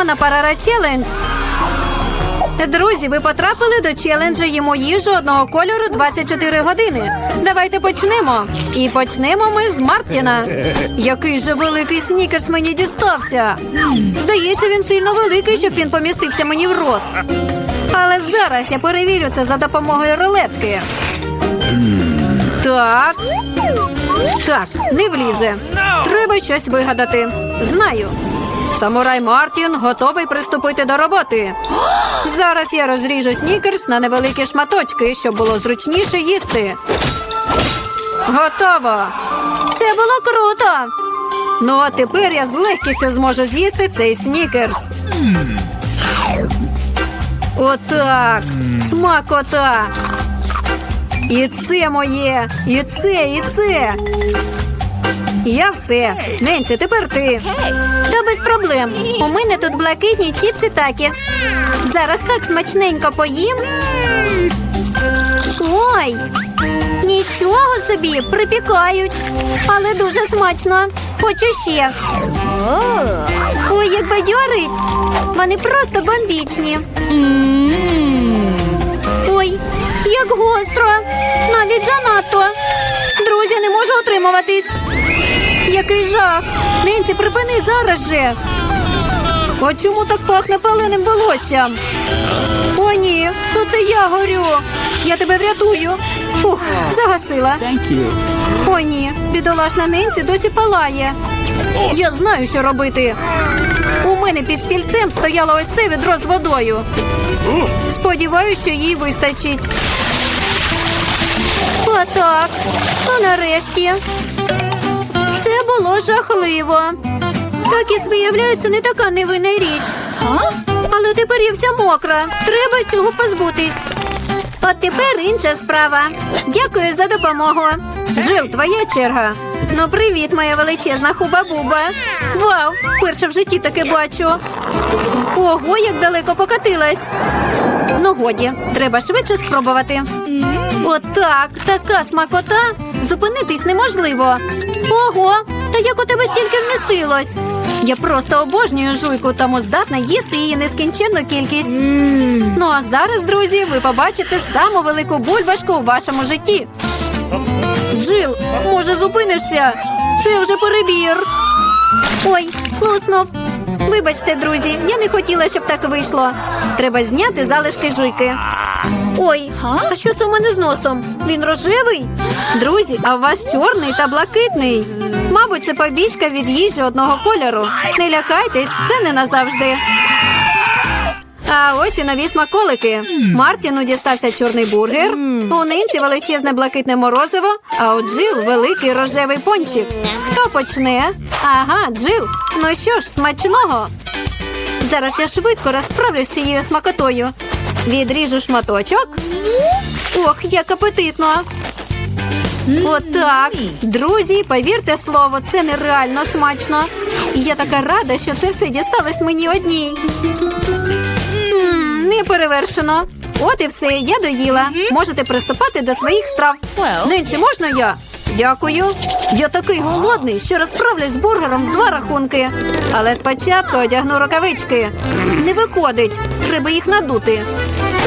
Переходимо на парара челендж. Друзі, ви потрапили до челенджа їмо їжу одного кольору 24 години. Давайте почнемо. І почнемо ми з Мартіна. Який же великий снікерс мені дістався. Здається, він сильно великий, щоб він помістився мені в рот. Але зараз я перевірю це за допомогою рулетки. Так. Так, не влізе. Треба щось вигадати. Знаю. Самурай Мартін готовий приступити до роботи. Зараз я розріжу снікерс на невеликі шматочки, щоб було зручніше їсти. Готово. Це було круто. Ну а тепер я з легкістю зможу з'їсти цей снікерс. Отак. Смакота. І це моє, і це, і це. Я все. Ненці, тепер ти. Та без проблем. У мене тут блакитні чіпси такіс. Зараз так смачненько поїм. Ой, нічого собі припікають, але дуже смачно. Хочу ще. Ой, як бадьорить. Вони просто бомбічні. Ой, як гостро. Навіть занадто. Друзі, не можу утримуватись. Який жах! Ненці, припини зараз же. А чому так пахне паленим волоссям? О, ні, то це я горю. Я тебе врятую. Фух, загасила. О, ні, бідолашна Ненці досі палає. Я знаю, що робити. У мене під стільцем стояло ось це відро з водою. Сподіваюся, що їй вистачить. Отак. Ну, нарешті. Було жахливо. Такіс, виявляється, не така невинна річ. Але тепер я вся мокра. Треба цього позбутись. От тепер інша справа. Дякую за допомогу. Джил, твоя черга. Ну, привіт, моя величезна хуба-буба. Вау! Перше в житті таке бачу. Ого, як далеко покатилась. Ну, годі, треба швидше спробувати. Отак, така смакота. Зупинитись неможливо. Ого, та як у тебе стільки вмістилось? Я просто обожнюю жуйку, тому здатна їсти її нескінченну кількість. Ну а зараз, друзі, ви побачите саму велику бульбашку у вашому житті. Джил, може, зупинишся? Це вже перебір. Ой, луснув. Вибачте, друзі, я не хотіла, щоб так вийшло. Треба зняти залишки жуйки. Ой, а що це у мене з носом? Він рожевий? Друзі, а у вас чорний та блакитний. Мабуть, це побічка від їжі одного кольору. Не лякайтесь, це не назавжди. А ось і нові смаколики. Мартіну дістався чорний бургер, у нинці величезне блакитне морозиво, а у Джил великий рожевий пончик. Хто почне? Ага, Джил. Ну що ж, смачного. Зараз я швидко розправлюсь з цією смакотою. Відріжу шматочок. Ох, як апетитно. Отак. Друзі, повірте слово, це нереально смачно. І Я така рада, що це все дісталось мені одній. М, Не перевершено. От і все, я доїла. Можете приступати до своїх страв. Нинці, можна я? Дякую. Я такий голодний, що розправлюсь з бургером в два рахунки. Але спочатку одягну рукавички. Не виходить. Треба їх надути.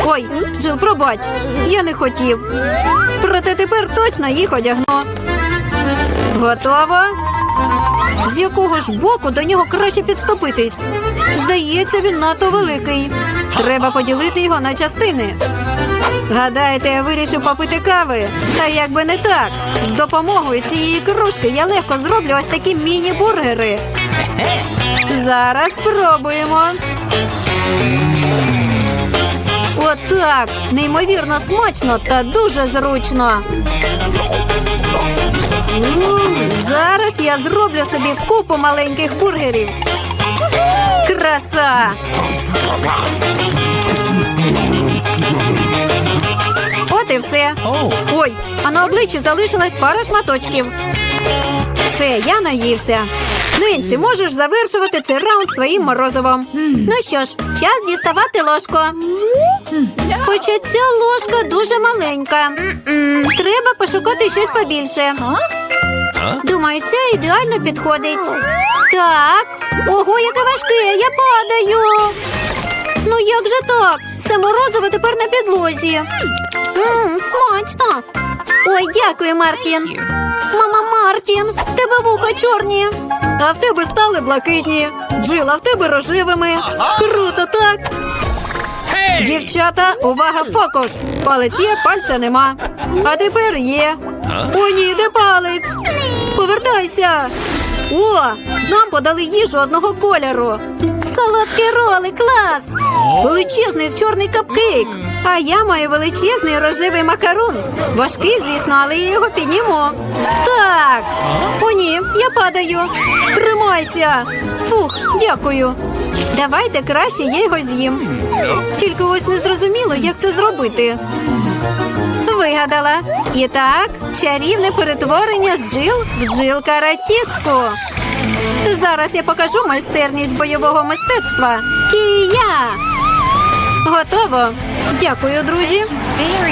Ой, Джил, пробач, я не хотів. Проте тепер точно їх одягну. Готово? З якого ж боку до нього краще підступитись? Здається, він надто великий. Треба поділити його на частини. Гадаєте, я вирішив попити кави? Та як би не так. З допомогою цієї кружки я легко зроблю ось такі міні-бургери. Зараз спробуємо. Отак. Неймовірно смачно та дуже зручно. Зараз я зроблю собі купу маленьких бургерів. Краса! От і все. Ой, а на обличчі залишилась пара шматочків. Все, я наївся. Нинці, можеш завершувати цей раунд своїм морозивом. Ну що ж, час діставати ложку. Хоча ця ложка дуже маленька. Треба пошукати щось побільше. Думаю, це ідеально підходить. Так. Ого, яке важке, я падаю. Ну Як же так? Все морозиво тепер на підлозі. Ммм, смачно. Ой, дякую, Мартін. Мама Мартін, в тебе вуха чорні. А в тебе стали блакитні. Джил, а в тебе рожевими. Круто, так? Дівчата, увага, фокус! Палець є, пальця нема. А тепер є. О, ні, де палець? Повертайся. О, нам подали їжу одного кольору. Солодкий роли, клас! Величезний чорний капкейк. А я маю величезний рожевий макарон. Важкий, звісно, але я його підніму. Так. О, ні, я падаю. Тримайся. Фух, дякую. Давайте краще я його з'їм. Тільки ось не зрозуміло, як це зробити. Вигадала. І так, чарівне перетворення з джил в джил каратістку. Зараз я покажу майстерність бойового мистецтва. Кія! Готово. Дякую, друзі.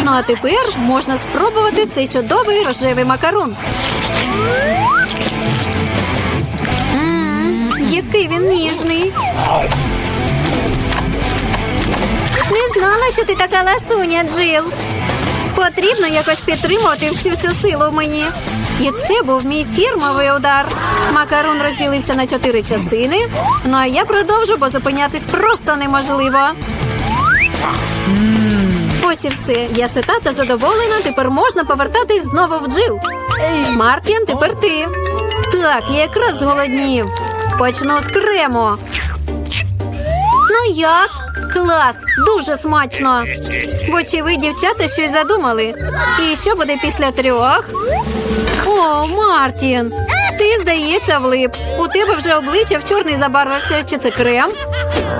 Ну а тепер можна спробувати цей чудовий рожевий макарон. Мм, який він ніжний. Не знала, що ти така ласуня, Джил. Потрібно якось підтримувати всю цю силу в мені. І це був мій фірмовий удар. Макарон розділився на чотири частини. Ну а я продовжу, бо зупинятись просто неможливо. Ось і все. Я сита та задоволена. Тепер можна повертатись знову в джил. Мартін, тепер ти. Так, я якраз зголоднів. Почну з крему. Ну як? Клас, дуже смачно. Вочевидь, дівчата щось задумали. І що буде після трьох? О, Мартін, ти, здається, влип. У тебе вже обличчя в чорний забарвився. Чи це крем?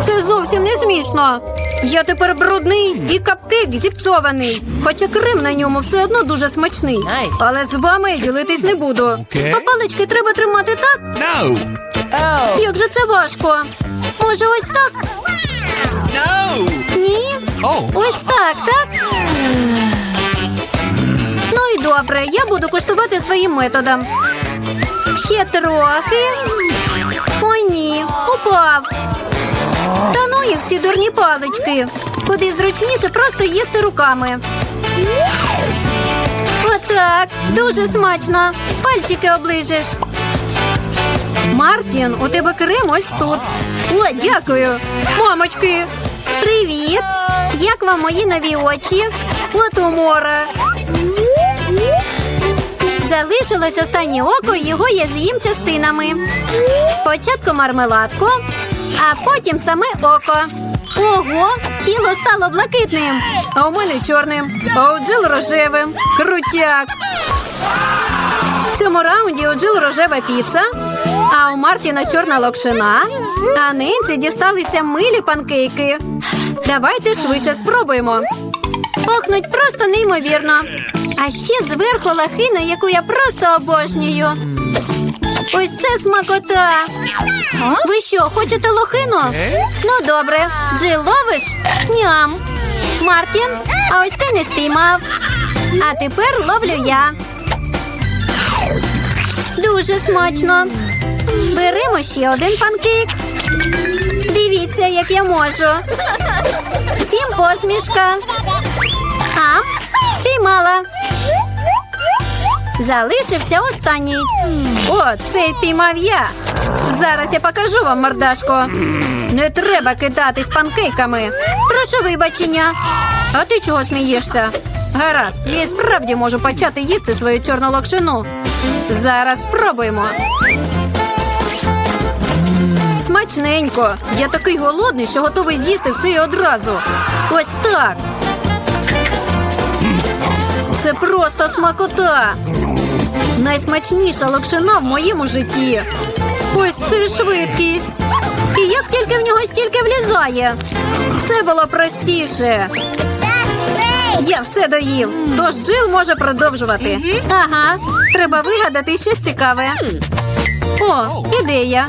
Це зовсім не смішно. Я тепер брудний і капкейк зіпсований. Хоча крем на ньому все одно дуже смачний. Але з вами я ділитись не буду. А палички треба тримати так, No! як же це важко. Може, ось так? No! Ні? Oh! Ось так, так? Ну і добре, я буду коштувати своїм методом. Ще трохи. О, ні, упав. Та ну їх ці дурні палички. Куди зручніше просто їсти руками. Отак, дуже смачно. Пальчики оближеш. Мартін, у тебе крем ось тут. О, дякую. Мамочки. Привіт. Як вам мої нові очі? От умора. Залишилось останнє око, його я з'їм частинами. Спочатку мармеладку, а потім саме око. Ого, тіло стало блакитним, а у мене чорним, а у Джил рожевим. Крутяк. В цьому раунді у Джил рожева піца, а у Мартіна чорна локшина, а Ненці дісталися милі панкейки. Давайте швидше спробуємо. Пахнуть просто неймовірно. А ще зверху лахина, яку я просто обожнюю. Ось це смакота. Ви що, хочете лохину? Ну добре. Джил ловиш? Ням. Мартін, а ось ти не спіймав. А тепер ловлю я. Дуже смачно. Беремо ще один панкейк. Дивіться, як я можу. Всім посмішка. А, спіймала. Залишився останній. О, цей піймав я. Зараз я покажу вам мордашку. Не треба кидатись панкейками. Прошу вибачення. А ти чого смієшся? Гаразд, я і справді можу почати їсти свою чорну локшину. Зараз спробуємо. Смачненько. Я такий голодний, що готовий з'їсти все і одразу. Ось так. Це просто смакота. Найсмачніша локшина в моєму житті. Ось це швидкість. І як тільки в нього стільки влізає. Все було простіше. Я все доїв. Тож Джил може продовжувати. Ага, треба вигадати щось цікаве. О, ідея.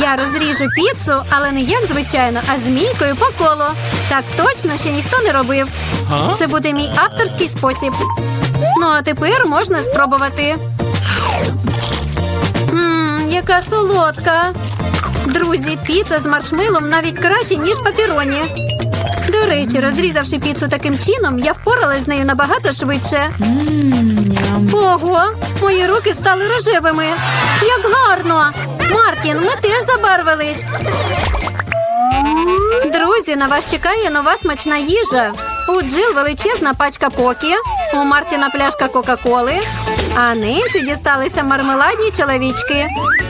Я розріжу піцу, але не як звичайно, а змійкою по колу. Так точно ще ніхто не робив. Це буде мій авторський спосіб. Ну а тепер можна спробувати. Ммм, яка солодка. Друзі, піца з маршмелом навіть краще, ніж папіроні. До речі, розрізавши піцу таким чином, я впоралась з нею набагато швидше. Ого, мої руки стали рожевими. Як гарно! Мартін, ми теж забарвились. Друзі, на вас чекає нова смачна їжа. У Джил величезна пачка покі, у Мартіна пляшка Кока-Коли, а Ненсі дісталися мармеладні чоловічки.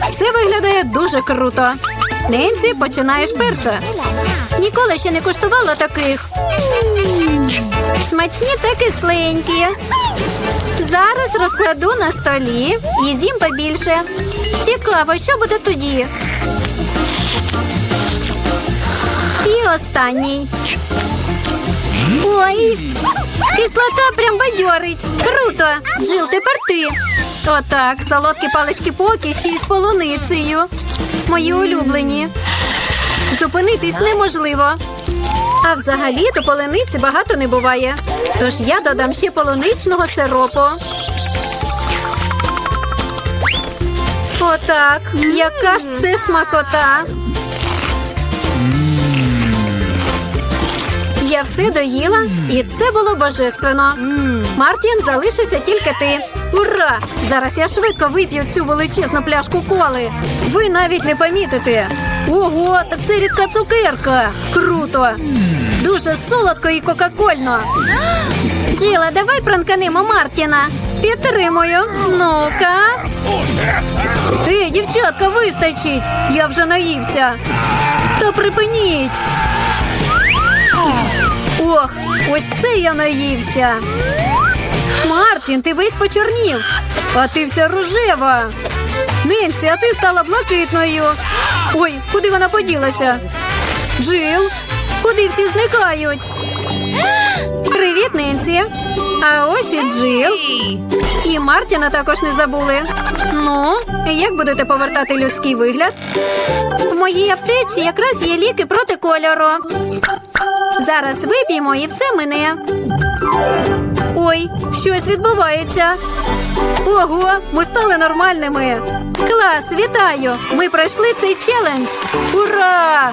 Все виглядає дуже круто. Ненсі, починаєш перша. Ніколи ще не куштувала таких. Смачні та кисленькі. Зараз розкладу на столі і з'їм побільше. Цікаво, що буде тоді. І останній. Ой, кислота прям бадьорить. Круто. Джил, тепер ти. Отак, солодкі палички поки ще з полуницею. Мої улюблені. Зупинитись неможливо. А взагалі до полуниці багато не буває. Тож я додам ще полуничного сиропу. Отак. Яка ж це смакота. Я все доїла, і це було божественно. Мартін, залишився тільки ти. Ура! Зараз я швидко вип'ю цю величезну пляшку коли. Ви навіть не помітите. Ого, так це рідка цукерка. Круто! Дуже солодко і кока-кольно. Джила, давай пранканемо Мартіна. Підтримую. Ну-ка. Ей, дівчатка, вистачить. Я вже наївся. То припиніть. Ох, ось це я наївся. Мартін, ти весь почорнів, а ти вся рожева. Ненсі, а ти стала блакитною. Ой, куди вона поділася? Джил, куди всі зникають? Привіт, Ненсі. А ось і Джил. І Мартіна також не забули. Ну, як будете повертати людський вигляд? В моїй аптеці якраз є ліки проти кольору. Зараз вип'ємо і все мине. Ой, щось відбувається. Ого, ми стали нормальними. Клас, вітаю! Ми пройшли цей челендж. Ура!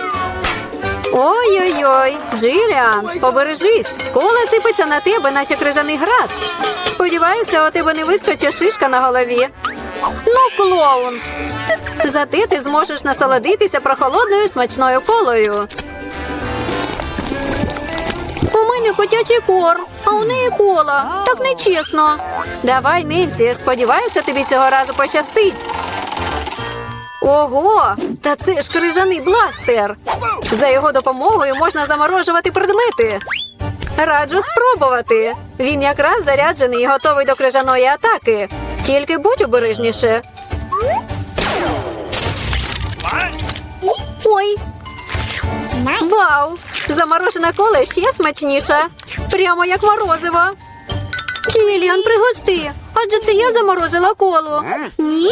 Ой-ой-ой, Джиліан, побережись. Кола сипеться на тебе, наче крижаний град. Сподіваюся, у тебе не вискочить шишка на голові. Ну, клоун. Зате ти зможеш насолодитися прохолодною смачною колою. У мене котячий корм, а у неї кола. Так нечесно. Давай, Нинці, сподіваюся, тобі цього разу пощастить. Ого, та це ж крижаний бластер. За його допомогою можна заморожувати предмети. Раджу спробувати. Він якраз заряджений і готовий до крижаної атаки. Тільки будь обережніше. Ой. Вау! Заморожена кола ще смачніша. Прямо як морозиво. Джуліан, пригости. Адже це я заморозила колу. Ні?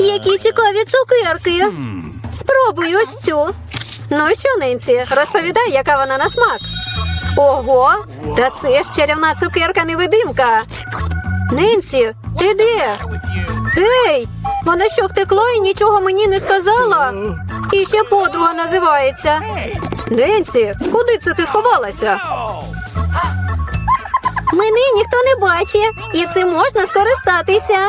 Які цікаві цукерки. Спробуй ось цю. Ну що, Ненсі, розповідай, яка вона на смак. Ого, та це ж чарівна цукерка невидимка. Ненсі, ти де? Ей, вона що втекла і нічого мені не сказала? І ще подруга називається. Ненсі, куди це ти сховалася? Мене ніхто не бачить, і цим можна скористатися.